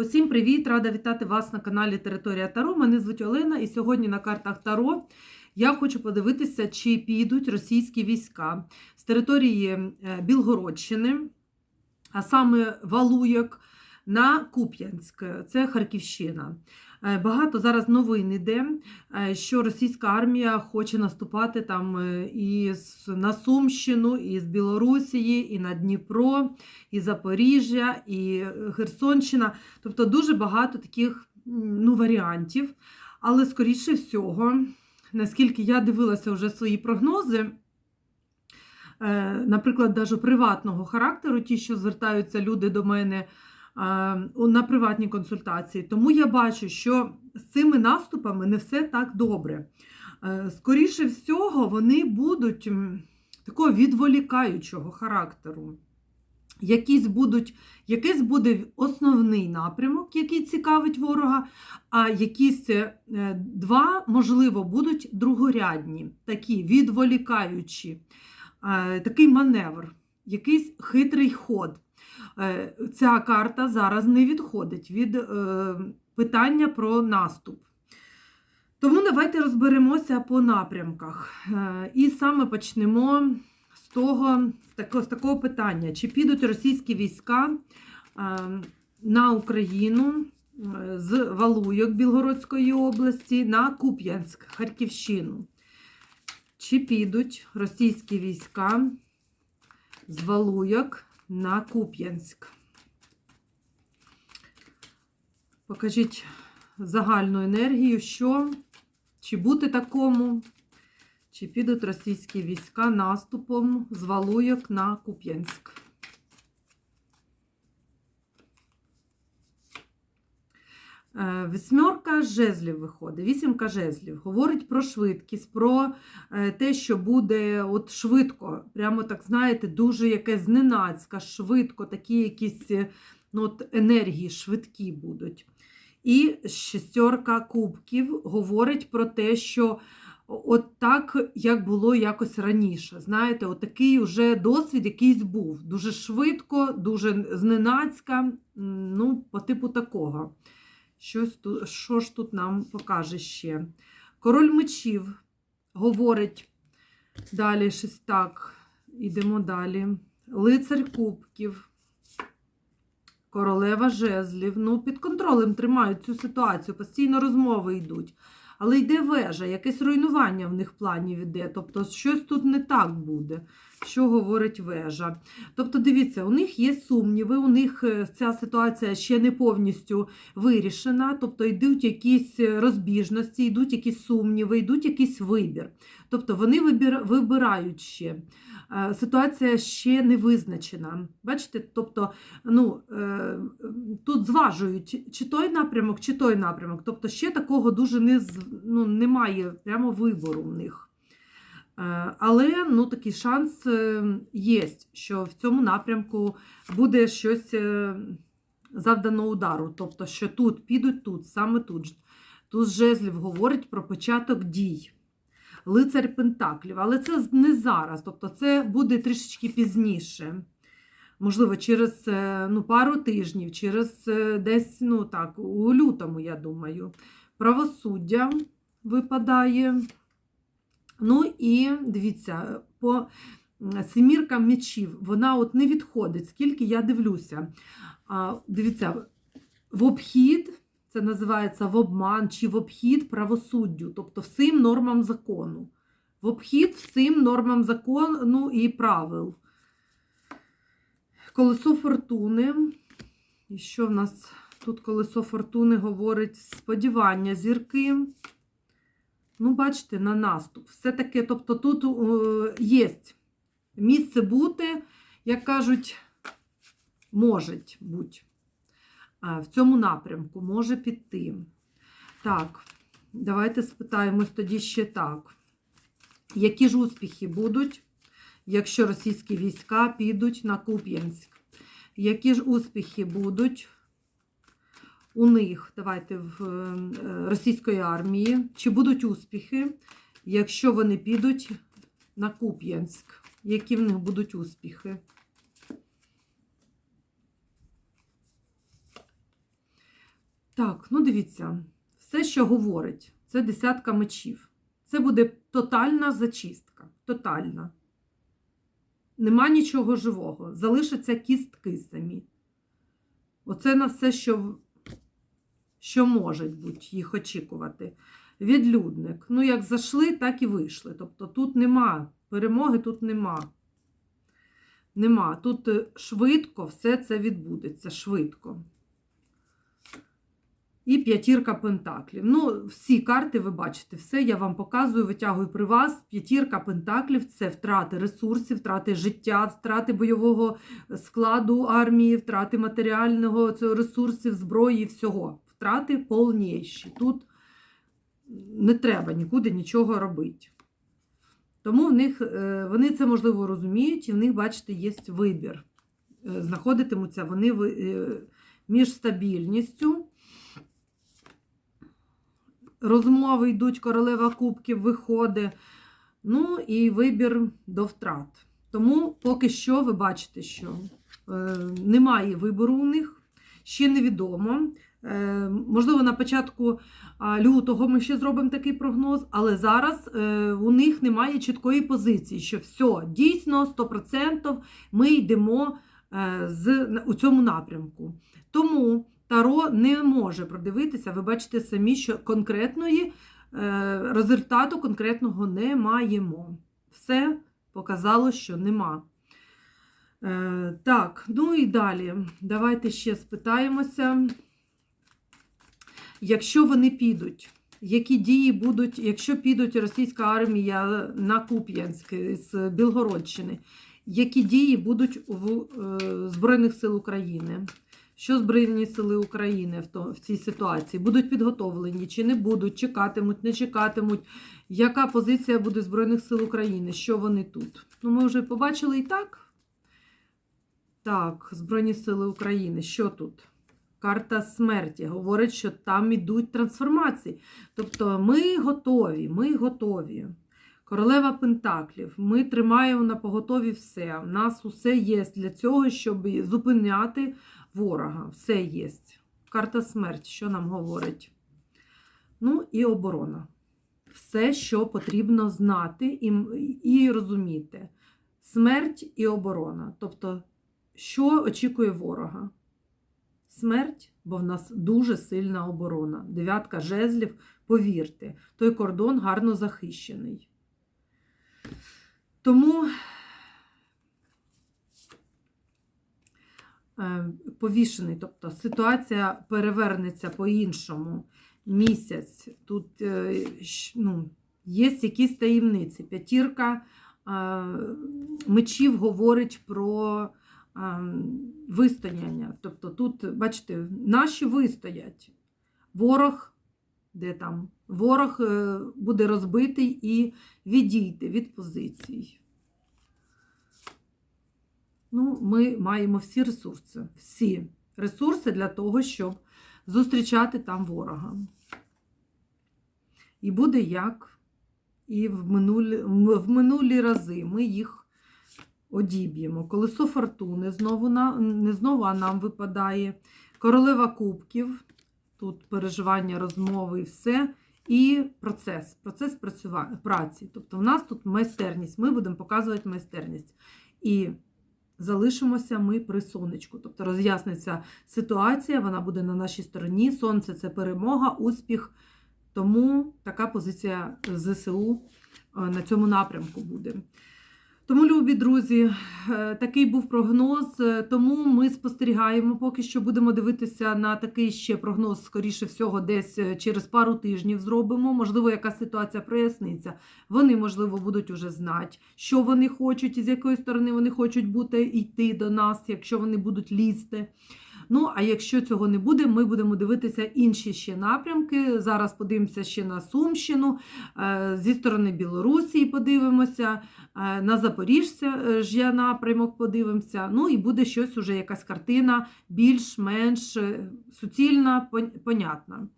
Усім привіт! Рада вітати вас на каналі Територія Таро. Мене звуть Олена, і сьогодні на картах Таро я хочу подивитися, чи підуть російські війська з території е, Білгородщини, а саме Валуєк на Куп'янськ, це Харківщина. Е, Багато зараз новин іде, е, що російська армія хоче наступати там е, і на Сумщину, і з Білорусії, і на Дніпро, і Запоріжжя, і Херсонщина. Тобто дуже багато таких ну, варіантів. Але, скоріше всього, наскільки я дивилася вже свої прогнози, наприклад, навіть приватного характеру, ті, що звертаються люди до мене на приватні консультації. Тому я бачу, що з цими наступами не все так добре. Е, Скоріше всього, вони будуть такого відволікаючого характеру. Якісь будуть, якийсь буде основний напрямок, який цікавить ворога, а якісь е, два, можливо, будуть другорядні, такі відволікаючі, Е, такий маневр, якийсь хитрий ход. Е, Ця карта зараз не відходить від е, питання про наступ. Тому давайте розберемося по напрямках. Е, І саме почнемо з того, з такого питання: чи підуть російські війська на Україну з Валуйок Білгородської області на Куп'янськ, Харківщину? Чи підуть російські війська з Валуйок на Куп'янськ? Покажіть загальну енергію, що чи бути такому, чи підуть російські війська наступом з Валуйок на Куп'янськ. Е, Восьмерка жезлів виходить, вісімка жезлів. Говорить про швидкість, про е, те, що буде от швидко, прямо так знаєте, дуже якесь зненацька, швидко, такі якісь е, ну, от, енергії швидкі будуть. І шестерка кубків говорить про те, що от так, як було якось раніше. Знаєте, от такий уже досвід якийсь був. Дуже швидко, дуже зненацька, ну, по типу такого. Щось тут, що ж тут нам покаже ще? Король мечів говорить далі щось так. Ідемо далі. Лицар кубків. Королева жезлів. Ну, під контролем тримають цю ситуацію, постійно розмови йдуть. Але йде вежа, якесь руйнування в них планів іде. Тобто, щось тут не так буде, що говорить вежа. Тобто, дивіться, у них є сумніви, у них е, ця ситуація ще не повністю вирішена. Тобто йдуть якісь розбіжності, йдуть якісь сумніви, йдуть якийсь вибір. Тобто вони вибирають ще. Е, Ситуація ще не визначена. Бачите, тобто, ну, е, тут зважують, чи той напрямок, чи той напрямок. Тобто ще такого дуже не, ну, немає прямо вибору в них. Е, Але ну, такий шанс є, що в цьому напрямку буде щось завдано удару. Тобто, що тут підуть тут, саме тут. Тут жезлів говорить про початок дій. Лицар Пентаклів, але це не зараз, тобто це буде трішечки пізніше. Можливо, через е, ну, пару тижнів, через е, десь, ну так, у лютому, я думаю. Правосуддя випадає. Ну і дивіться, по семіркам мечів вона от не відходить, скільки я дивлюся. Дивіться, в обхід, це називається в обман чи в обхід правосуддю, тобто всім нормам закону. В обхід всім нормам закону і правил. Колесо фортуни. І що в нас тут колесо фортуни говорить? Сподівання, зірки. Ну, бачите, на наступ. Все таке, тобто тут е, є місце бути, як кажуть, може бути. В цьому напрямку може піти. Так, давайте спитаємось тоді ще так. Які ж успіхи будуть, якщо російські війська підуть на Куп'янськ? Які ж успіхи будуть у них, давайте в е, російської армії? Чи будуть успіхи, якщо вони підуть на Куп'янськ? Які в них будуть успіхи? Так, ну дивіться, все, що говорить, це десятка мечів. Це буде тотальна зачистка. Тотальна. Нема нічого живого. Залишаться кістки самі. Оце на все, що, що може бути їх очікувати. Відлюдник. Ну, як зайшли, так і вийшли. Тобто тут нема перемоги, тут нема. Нема. Тут е, швидко все це відбудеться. Швидко. І п'ятірка пентаклів. Ну, всі карти ви бачите, все я вам показую, витягую при вас. П'ятірка пентаклів це втрати ресурсів, втрати життя, втрати бойового складу армії, втрати матеріального цього ресурсів, зброї, всього. Втрати повніші. Тут не треба нікуди нічого робити. Тому в них, е, вони це можливо розуміють, і в них, бачите, є вибір. Е, Знаходитимуться вони е, між стабільністю. Розмови йдуть, королева кубків виходить. Ну і вибір до втрат. Тому поки що ви бачите, що е, немає вибору у них, ще невідомо. Е, можливо, на початку лютого ми ще зробимо такий прогноз, але зараз е, у них немає чіткої позиції, що все, дійсно 100% ми йдемо е, з, у цьому напрямку. Тому Таро не може продивитися, ви бачите самі, що конкретної е, результату конкретного не маємо. Все показало, що нема. Е, так, ну і далі. Давайте ще спитаємося. Якщо вони підуть, які дії будуть, якщо підуть російська армія на Куп'янськ з Білгородщини, які дії будуть в е, Збройних сил України? Що Збройні сили України в, цій ситуації? Будуть підготовлені чи не будуть, чекатимуть, не чекатимуть? Яка позиція буде Збройних сил України? Що вони тут? Ну, ми вже побачили і так. Так, Збройні сили України, що тут? Карта смерті говорить, що там ідуть трансформації. Тобто ми готові, ми готові. Королева Пентаклів. Ми тримаємо на поготові все. У нас усе є для цього, щоб зупиняти ворога. Все є. Карта смерті, що нам говорить? Ну і оборона. Все, що потрібно знати і, і розуміти. Смерть і оборона. Тобто, що очікує ворога? Смерть, бо в нас дуже сильна оборона. Дев'ятка жезлів, повірте, той кордон гарно захищений. Тому повішений, тобто ситуація перевернеться по-іншому. Місяць. Тут е, ну, є якісь таємниці. П'ятірка е, мечів говорить про е, вистояння. Тобто тут, бачите, наші вистоять. Ворог, де там? Ворог е, буде розбитий і відійде від позицій. Ну, ми маємо всі ресурси. Всі ресурси для того, щоб зустрічати там ворога. І буде як і в минулі, в минулі рази ми їх одіб'ємо. Колесо фортуни знову не знову, а нам випадає. Королева кубків, тут переживання, розмови і все. І процес, процес праці. Тобто в нас тут майстерність, ми будемо показувати майстерність. І залишимося ми при сонечку. Тобто роз'ясниться ситуація, вона буде на нашій стороні. Сонце це перемога, успіх. Тому така позиція ЗСУ е, на цьому напрямку буде. Тому, любі друзі, е, такий був прогноз. е, Тому ми спостерігаємо, поки що будемо дивитися на такий ще прогноз, скоріше всього, десь е, через пару тижнів зробимо. Можливо, яка ситуація проясниться. Вони, можливо, будуть уже знати, що вони хочуть і з якої сторони вони хочуть бути йти до нас, якщо вони будуть лізти. Ну, а якщо цього не буде, ми будемо дивитися інші ще напрямки. Зараз подивимося ще на Сумщину, е, зі сторони Білорусі подивимося. е, на Запоріжжя е, ж я напрямок подивимося. Ну і буде щось уже якась картина більш-менш суцільна, понятна.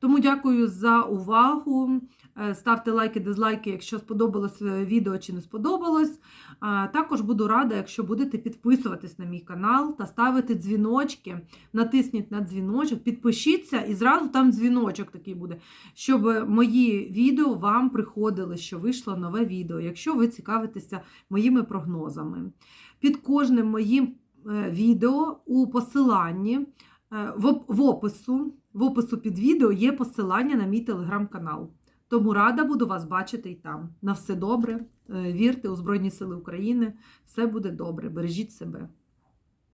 Тому дякую за увагу. Е, Ставте лайки, дизлайки, якщо сподобалось е, відео чи не сподобалось. Також буду рада, якщо будете підписуватись на мій канал та ставити дзвіночки. Натисніть на дзвіночок, підпишіться і зразу там дзвіночок такий буде, щоб мої відео вам приходили, що вийшло нове відео, якщо ви цікавитеся моїми прогнозами. Під кожним моїм е, відео у посиланні в в опису, в опису під відео є посилання на мій телеграм-канал. Тому рада буду вас бачити і там. На все добре. Е, Вірте у Збройні Сили України. Все буде добре. Бережіть себе.